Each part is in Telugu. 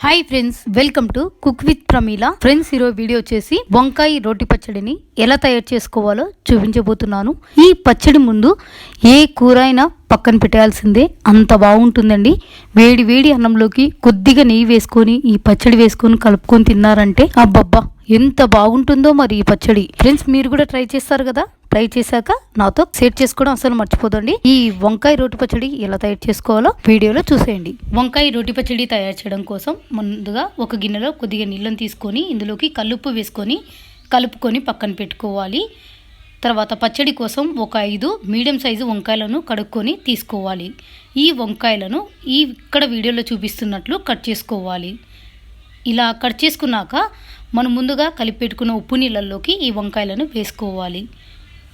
Hi friends welcome to cook with Pramila friends ఈరోజు వీడియో వచ్చేసి వంకాయ రోటి పచ్చడిని ఎలా తయారు చేసుకోవాలో చూపించబోతున్నాను. ఈ పచ్చడి ముందు ఏ కూర అయినా పక్కన పెట్టాల్సిందే. అంత బాగుంటుందండి. వేడి వేడి అన్నంలోకి కొద్దిగా నెయ్యి వేసుకొని ఈ పచ్చడి వేసుకొని కలుపుకొని తిన్నారంటే అబ్బబ్బా ఎంత బాగుంటుందో మరి ఈ పచ్చడి. ఫ్రెండ్స్ మీరు కూడా ట్రై చేస్తారు కదా? ట్రై చేశాక నాతో షేర్ చేసుకోవడం అసలు మర్చిపోదండి. ఈ వంకాయ రోటి పచ్చడి ఎలా తయారు చేసుకోవాలో వీడియోలో చూసేయండి. వంకాయ రోటి పచ్చడి తయారు చేయడం కోసం ముందుగా ఒక గిన్నెలో కొద్దిగా నీళ్ళని తీసుకొని ఇందులోకి కల్లుప్పు వేసుకొని కలుపుకొని పక్కన పెట్టుకోవాలి. తర్వాత పచ్చడి కోసం ఒక ఐదు మీడియం సైజు వంకాయలను కడుక్కొని తీసుకోవాలి. ఈ వంకాయలను ఈ ఇక్కడ వీడియోలో చూపిస్తున్నట్లు కట్ చేసుకోవాలి. ఇలా కట్ చేసుకున్నాక మనం ముందుగా కలిపెట్టుకున్న ఉప్పు నీళ్ళల్లోకి ఈ వంకాయలను వేసుకోవాలి.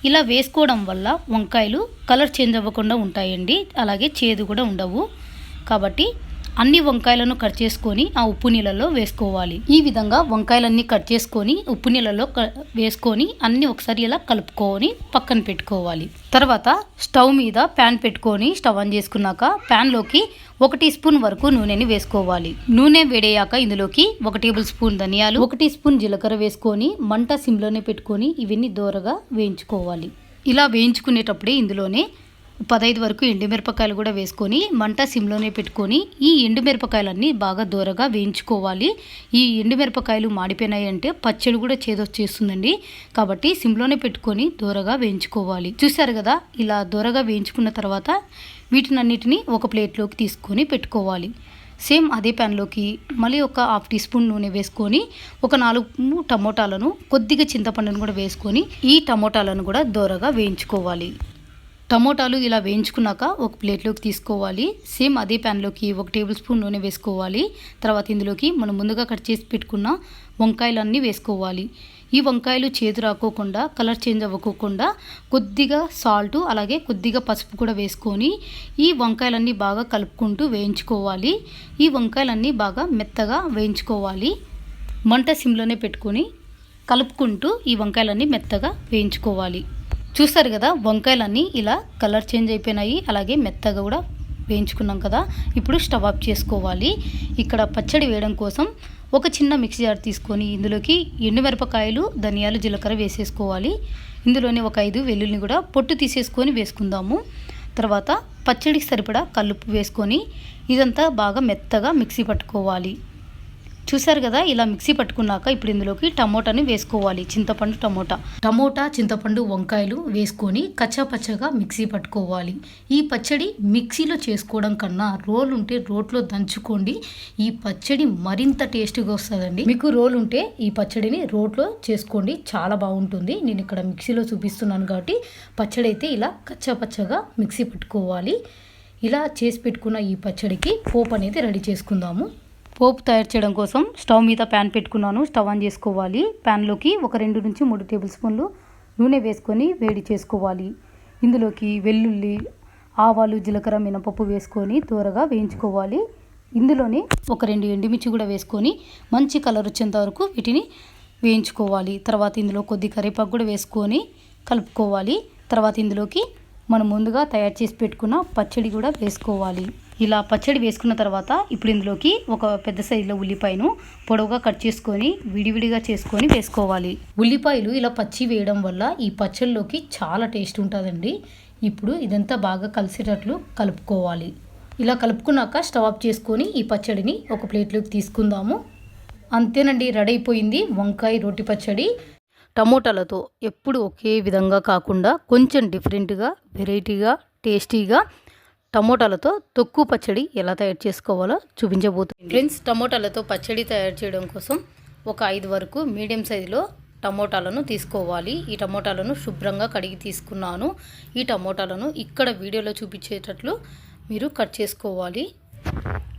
ఇలా వేసుకోవడం వల్ల వంకాయలు కలర్ చేంజ్ అవ్వకుండా ఉంటాయండి. అలాగే చేదు కూడా ఉండవు. కాబట్టి అన్ని వంకాయలను కట్ చేసుకొని ఆ ఉప్పు నీళ్ళలో వేసుకోవాలి. ఈ విధంగా వంకాయలన్నీ కట్ చేసుకొని ఉప్పు నీళ్ళలో క- వేసుకొని అన్ని ఒకసారి ఇలా కలుపుకొని పక్కన పెట్టుకోవాలి. తర్వాత స్టవ్ మీద ప్యాన్ పెట్టుకొని స్టవ్ ఆన్ చేసుకున్నాక ప్యాన్లోకి ఒక టీ స్పూన్ వరకు నూనెని వేసుకోవాలి. నూనె వేడయ్యాక ఇందులోకి ఒక టేబుల్ స్పూన్ ధనియాలు ఒక టీ స్పూన్ జీలకర్ర వేసుకొని మంట సిమ్లోనే పెట్టుకొని ఇవన్నీ దోరగా వేయించుకోవాలి. ఇలా వేయించుకునేటప్పుడే ఇందులోనే పదహైదు వరకు ఎండుమిరపకాయలు కూడా వేసుకొని మంట సిమ్లోనే పెట్టుకొని ఈ ఎండుమిరపకాయలన్నీ బాగా దూరగా వేయించుకోవాలి. ఈ ఎండుమిరపకాయలు మాడిపోయినాయి అంటే పచ్చడి కూడా చేదొచ్చేస్తుందండి కాబట్టి సిమ్లోనే పెట్టుకొని దూరగా వేయించుకోవాలి. చూసారు కదా ఇలా దూరగా వేయించుకున్న తర్వాత వీటినన్నిటిని ఒక ప్లేట్లోకి తీసుకొని పెట్టుకోవాలి. సేమ్ అదే ప్యాన్లోకి మళ్ళీ ఒక హాఫ్ టీ స్పూన్ నూనె వేసుకొని ఒక నాలుగు టమోటాలను కొద్దిగా చింతపండును కూడా వేసుకొని ఈ టమోటాలను కూడా దోరగా వేయించుకోవాలి. టమోటాలు ఇలా వేయించుకున్నాక ఒక ప్లేట్లోకి తీసుకోవాలి. సేమ్ అదే ప్యాన్లోకి ఒక టేబుల్ స్పూన్ నూనె వేసుకోవాలి. తర్వాత ఇందులోకి మనం ముందుగా కట్ చేసి పెట్టుకున్న వంకాయలన్నీ వేసుకోవాలి. ఈ వంకాయలు చేదు రాకోకుండా కలర్ చేంజ్ అవ్వకోకుండా కొద్దిగా సాల్ట్ అలాగే కొద్దిగా పసుపు కూడా వేసుకొని ఈ వంకాయలన్నీ బాగా కలుపుకుంటూ వేయించుకోవాలి. ఈ వంకాయలన్నీ బాగా మెత్తగా వేయించుకోవాలి. మంట సిమ్లోనే పెట్టుకొని కలుపుకుంటూ ఈ వంకాయలన్నీ మెత్తగా వేయించుకోవాలి. చూస్తారు కదా వంకాయలన్నీ ఇలా కలర్ చేంజ్ అయిపోయినాయి అలాగే మెత్తగా కూడా వేయించుకున్నాం కదా. ఇప్పుడు స్టవ్ ఆఫ్ చేసుకోవాలి. ఇక్కడ పచ్చడి వేయడం కోసం ఒక చిన్న మిక్సీ జార్ తీసుకొని ఇందులోకి ఎండుమిరపకాయలు ధనియాలు జీలకర్ర వేసేసుకోవాలి. ఇందులోనే ఒక ఐదు వెల్లుల్ని కూడా పొట్టు తీసేసుకొని వేసుకుందాము. తర్వాత పచ్చడికి సరిపడా కలుపు వేసుకొని ఇదంతా బాగా మెత్తగా మిక్సీ పట్టుకోవాలి. చూసారు కదా ఇలా మిక్సీ పట్టుకున్నాక ఇప్పుడు ఇందులోకి టమోటాని వేసుకోవాలి. చింతపండు టమోటా. టమోటా చింతపండు వంకాయలు వేసుకొని కచ్చా పచ్చగా మిక్సీ పట్టుకోవాలి. ఈ పచ్చడి మిక్సీలో చేసుకోవడం కన్నా రోల్ ఉంటే రోట్లో దంచుకోండి. ఈ పచ్చడి మరింత టేస్ట్గా వస్తుందండి. మీకు రోల్ ఉంటే ఈ పచ్చడిని రోట్లో చేసుకోండి. చాలా బాగుంటుంది. నేను ఇక్కడ మిక్సీలో చూపిస్తున్నాను కాబట్టి పచ్చడి అయితే ఇలా కచ్చాపచ్చగా మిక్సీ పట్టుకోవాలి. ఇలా చేసి పెట్టుకున్న ఈ పచ్చడికి పోపు అనేది రెడీ చేసుకుందాము. పోపు తయారు చేయడం కోసం స్టవ్ మీద ప్యాన్ పెట్టుకున్నాను. స్టవ్ ఆన్ చేసుకోవాలి. ప్యాన్లోకి ఒక రెండు నుంచి మూడు టేబుల్ స్పూన్లు నూనె వేసుకొని వేడి చేసుకోవాలి. ఇందులోకి వెల్లుల్లి ఆవాలు జీలకర్ర మినపప్పు వేసుకొని త్వరగా వేయించుకోవాలి. ఇందులోనే ఒక రెండు ఎండుమిర్చి కూడా వేసుకొని మంచి కలర్ వచ్చేంత వరకు వీటిని వేయించుకోవాలి. తర్వాత ఇందులో కొద్ది కరివేపాకు కూడా వేసుకొని కలుపుకోవాలి. తర్వాత ఇందులోకి మనం ముందుగా తయారు చేసి పెట్టుకున్న పచ్చడి కూడా వేసుకోవాలి. ఇలా పచ్చడి వేసుకున్న తర్వాత ఇప్పుడు ఇందులోకి ఒక పెద్ద సైజులో ఉల్లిపాయను పొడవుగా కట్ చేసుకొని విడివిడిగా చేసుకొని వేసుకోవాలి. ఉల్లిపాయలు ఇలా పచ్చి వేయడం వల్ల ఈ పచ్చళ్ళలోకి చాలా టేస్ట్ ఉంటుందండి. ఇప్పుడు ఇదంతా బాగా కలిసేటట్లు కలుపుకోవాలి. ఇలా కలుపుకున్నాక స్టవ్ ఆఫ్ చేసుకొని ఈ పచ్చడిని ఒక ప్లేట్లోకి తీసుకుందాము. అంతేనండి రెడీ అయిపోయింది వంకాయ రోటి పచ్చడి. టమోటాలతో ఎప్పుడు ఒకే విధంగా కాకుండా కొంచెం డిఫరెంట్గా వెరైటీగా టేస్టీగా టమోటాలతో తొక్కు పచ్చడి ఎలా తయారు చేసుకోవాలో చూపించబోతుంది. ఫ్రెండ్స్ టమోటాలతో పచ్చడి తయారు చేయడం కోసం ఒక ఐదు వరకు మీడియం సైజులో టమోటాలను తీసుకోవాలి. ఈ టమోటాలను శుభ్రంగా కడిగి తీసుకున్నాను. ఈ టమోటాలను ఇక్కడ వీడియోలో చూపించేటట్లు మీరు కట్ చేసుకోవాలి.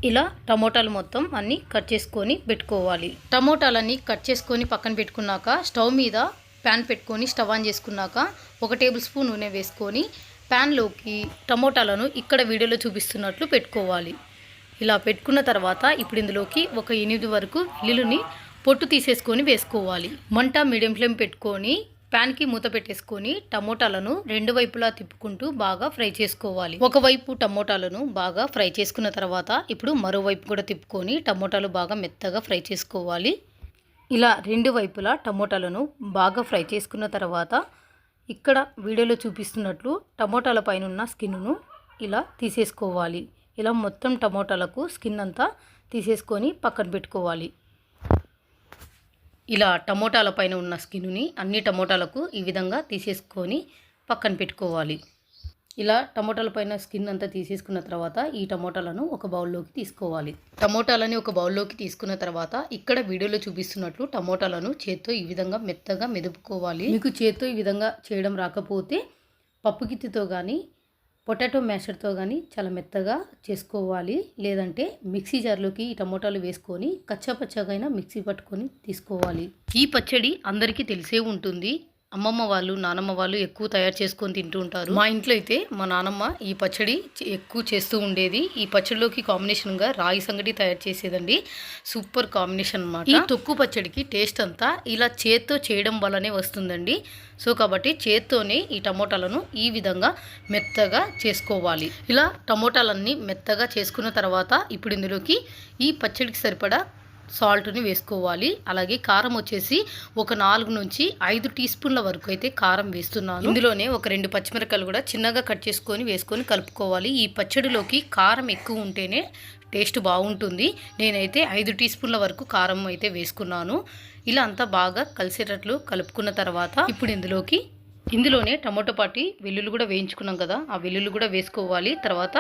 ఇలా టమోటాలు మొత్తం అన్నీ కట్ చేసుకొని పెట్టుకోవాలి. టమోటాలన్నీ కట్ చేసుకొని పక్కన పెట్టుకున్నాక స్టవ్ మీద ప్యాన్ పెట్టుకొని స్టవ్ ఆన్ చేసుకున్నాక ఒక టేబుల్ స్పూన్ నూనె వేసుకొని ప్యాన్లోకి టమోటాలను ఇక్కడ వీడియోలో చూపిస్తున్నట్లు పెట్టుకోవాలి. ఇలా పెట్టుకున్న తర్వాత ఇప్పుడు ఇందులోకి ఒక ఎనిమిది వరకు వెల్లుల్లిని పొట్టు తీసేసుకొని వేసుకోవాలి. మంట మీడియం ఫ్లేమ్ పెట్టుకొని ప్యాన్కి మూత పెట్టేసుకొని టమోటాలను రెండు వైపులా తిప్పుకుంటూ బాగా ఫ్రై చేసుకోవాలి. ఒకవైపు టమోటాలను బాగా ఫ్రై చేసుకున్న తర్వాత ఇప్పుడు మరోవైపు కూడా తిప్పుకొని టమోటాలు బాగా మెత్తగా ఫ్రై చేసుకోవాలి. ఇలా రెండు వైపులా టమోటాలను బాగా ఫ్రై చేసుకున్న తర్వాత ఇక్కడ వీడియోలో చూపిస్తున్నట్లు టమోటాల పైన ఉన్న స్కిన్ను ఇలా తీసేసుకోవాలి. ఇలా మొత్తం టమోటాలకు స్కిన్ అంతా తీసేసుకొని పక్కన పెట్టుకోవాలి. ఇలా టమోటాల పైన ఉన్న స్కిన్ని అన్ని టమోటాలకు ఈ విధంగా తీసేసుకొని పక్కన పెట్టుకోవాలి. ఇలా టమోటాల పైన స్కిన్ అంతా తీసేసుకున్న తర్వాత ఈ టమోటాలను ఒక బౌల్లోకి తీసుకోవాలి. టమోటాలని ఒక బౌల్లోకి తీసుకున్న తర్వాత ఇక్కడ వీడియోలో చూపిస్తున్నట్లు టమోటాలను చేత్తో ఈ విధంగా మెత్తగా మెదుపుకోవాలి. మీకు చేత్తో ఈ విధంగా చేయడం రాకపోతే పప్పుగిత్తితో కానీ పొటాటో మ్యాషర్తో కానీ చాలా మెత్తగా చేసుకోవాలి. లేదంటే మిక్సీ జార్లోకి ఈ టమోటాలు వేసుకొని కచ్చాపచ్చాగైనా మిక్సీ పట్టుకొని తీసుకోవాలి. ఈ పచ్చడి అందరికీ తెలిసే ఉంటుంది. అమ్మమ్మ వాళ్ళు నానమ్మ వాళ్ళు ఎక్కువ తయారు చేసుకొని తింటూ ఉంటారు. మా ఇంట్లో అయితే మా నానమ్మ ఈ పచ్చడి ఎక్కువ చేస్తూ ఉండేది. ఈ పచ్చడిలోకి కాంబినేషన్గా రాగి సంగటి తయారు చేసేదండి. సూపర్ కాంబినేషన్ అన్నమాట. ఈ తొక్కు పచ్చడికి టేస్ట్ అంతా ఇలా చేత్తో చేయడం వల్లనే వస్తుందండి. సో కాబట్టి చేత్తోనే ఈ టమోటాలను ఈ విధంగా మెత్తగా చేసుకోవాలి. ఇలా టమోటాలన్నీ మెత్తగా చేసుకున్న తర్వాత ఇప్పుడు ఇందులోకి ఈ పచ్చడికి సరిపడా సాల్ట్ని వేసుకోవాలి. అలాగే కారం వచ్చేసి ఒక నాలుగు నుంచి ఐదు టీ స్పూన్ల వరకు అయితే కారం వేస్తున్నాను. ఇందులోనే ఒక రెండు పచ్చిమిరకాయలు కూడా చిన్నగా కట్ చేసుకొని వేసుకొని కలుపుకోవాలి. ఈ పచ్చడిలోకి కారం ఎక్కువ ఉంటేనే టేస్ట్ బాగుంటుంది. నేనైతే ఐదు టీ స్పూన్ల వరకు కారం అయితే వేసుకున్నాను. ఇలా అంతా బాగా కలిసేటట్లు కలుపుకున్న తర్వాత ఇప్పుడు ఇందులోకి ఇందులోనే టమాటో పాటి వెల్లుల్లి కూడా వేయించుకున్నాం కదా ఆ వెల్లుల్లి కూడా వేసుకోవాలి. తర్వాత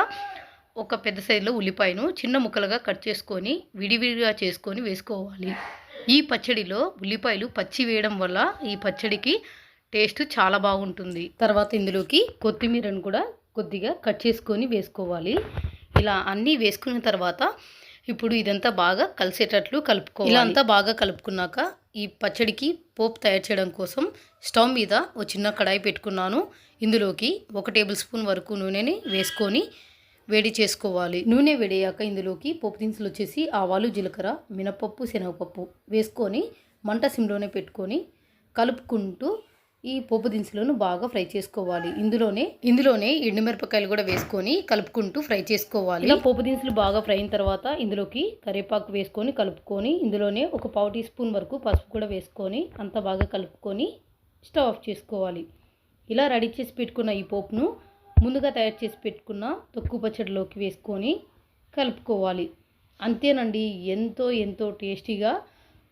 ఒక పెద్ద సైజులో ఉల్లిపాయను చిన్న ముక్కలుగా కట్ చేసుకొని విడివిడిగా చేసుకొని వేసుకోవాలి. ఈ పచ్చడిలో ఉల్లిపాయలు పచ్చి వేయడం వల్ల ఈ పచ్చడికి టేస్ట్ చాలా బాగుంటుంది. తర్వాత ఇందులోకి కొత్తిమీరను కూడా కొద్దిగా కట్ చేసుకొని వేసుకోవాలి. ఇలా అన్నీ వేసుకున్న తర్వాత ఇప్పుడు ఇదంతా బాగా కలిసేటట్లు కలుపుకోవాలి. ఇలా అంతా బాగా కలుపుకున్నాక ఈ పచ్చడికి పోపు తయారు చేయడం కోసం స్టవ్ మీద ఒక చిన్న కడాయి పెట్టుకున్నాను. ఇందులోకి ఒక టేబుల్ స్పూన్ వరకు నూనెని వేసుకొని వేడి చేసుకోవాలి. నూనె వేడయ్యాక ఇందులోకి పోపు దినుసులు వచ్చేసి ఆవాలు జీలకర్ర మినపప్పు శనగపప్పు వేసుకొని మంట సిమ్లోనే పెట్టుకొని కలుపుకుంటూ ఈ పోపు దినుసులను బాగా ఫ్రై చేసుకోవాలి. ఇందులోనే ఇందులోనే ఎండుమిరపకాయలు కూడా వేసుకొని కలుపుకుంటూ ఫ్రై చేసుకోవాలి. ఇలా పోపు దినుసులు బాగా ఫ్రై అయిన తర్వాత ఇందులోకి కరివేపాకు వేసుకొని కలుపుకొని ఇందులోనే ఒక పావు టీ స్పూన్ వరకు పసుపు కూడా వేసుకొని అంతా బాగా కలుపుకొని స్టవ్ ఆఫ్ చేసుకోవాలి. ఇలా రెడీ చేసి పెట్టుకున్న ఈ పోపును ముందుగా తయారు చేసి పెట్టుకున్న తొక్కు పచ్చడిలోకి వేసుకొని కలుపుకోవాలి. అంతేనండి ఎంతో ఎంతో టేస్టీగా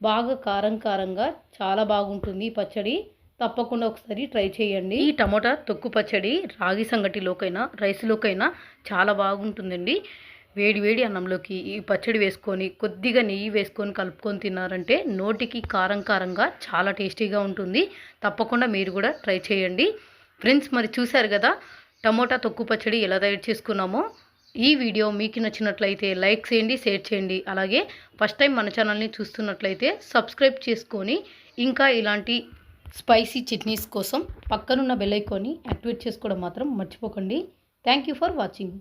బాగా కారం కారంగా చాలా బాగుంటుంది ఈ పచ్చడి. తప్పకుండా ఒకసారి ట్రై చేయండి. ఈ టమోటా తొక్కు పచ్చడి రాగి సంగటిలోకైనా రైస్లోకైనా చాలా బాగుంటుందండి. వేడి వేడి అన్నంలోకి ఈ పచ్చడి వేసుకొని కొద్దిగా నెయ్యి వేసుకొని కలుపుకొని తిన్నారంటే నోటికి కారం కారంగా చాలా టేస్టీగా ఉంటుంది. తప్పకుండా మీరు కూడా ట్రై చేయండి. ఫ్రెండ్స్ మరి చూశారు కదా టమోటా తొక్కు పచ్చడి ఎలా తయారు చేసుకున్నామో ఈ వీడియో మీకు నచ్చినట్లయితే లైక్ చేయండి షేర్ చేయండి. అలాగే ఫస్ట్ టైం మన ఛానల్ని చూస్తున్నట్లయితే సబ్స్క్రైబ్ చేసుకొని ఇంకా ఇలాంటి స్పైసీ చట్నీస్ కోసం పక్కనున్న బెల్ ఐకాన్ని యాక్టివేట్ చేసుకోవడం మాత్రం మర్చిపోకండి. Thank you for watching.